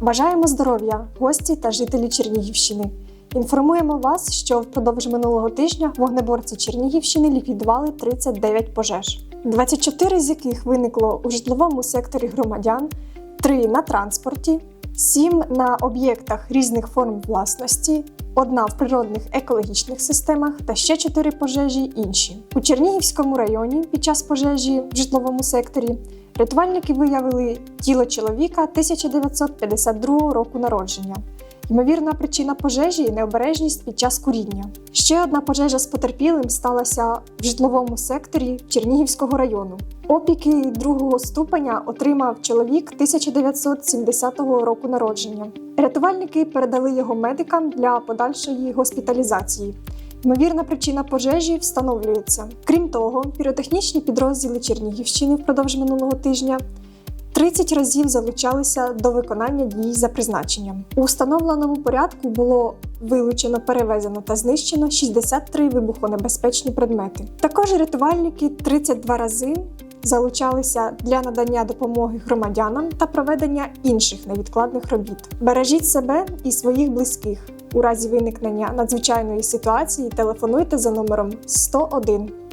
Бажаємо здоров'я, гості та жителі Чернігівщини. Інформуємо вас, що впродовж минулого тижня вогнеборці Чернігівщини ліквідували 39 пожеж, 24 з яких виникло у житловому секторі громадян, 3 на транспорті, 7 на об'єктах різних форм власності, одна в природних екологічних системах та ще чотири пожежі інші. У Чернігівському районі під час пожежі в житловому секторі рятувальники виявили тіло чоловіка 1952 року народження. Ймовірна причина пожежі необережність під час куріння. Ще одна пожежа з потерпілим сталася в житловому секторі Чернігівського району. Опіки другого ступеня отримав чоловік 1970 року народження. Рятувальники передали його медикам для подальшої госпіталізації. Ймовірна причина пожежі встановлюється. Крім того, піротехнічні підрозділи Чернігівщини впродовж минулого тижня 30 разів залучалися до виконання дій за призначенням. У встановленому порядку було вилучено, перевезено та знищено 63 вибухонебезпечні предмети. Також рятувальники 32 рази залучалися для надання допомоги громадянам та проведення інших невідкладних робіт. Бережіть себе і своїх близьких. У разі виникнення надзвичайної ситуації телефонуйте за номером 101.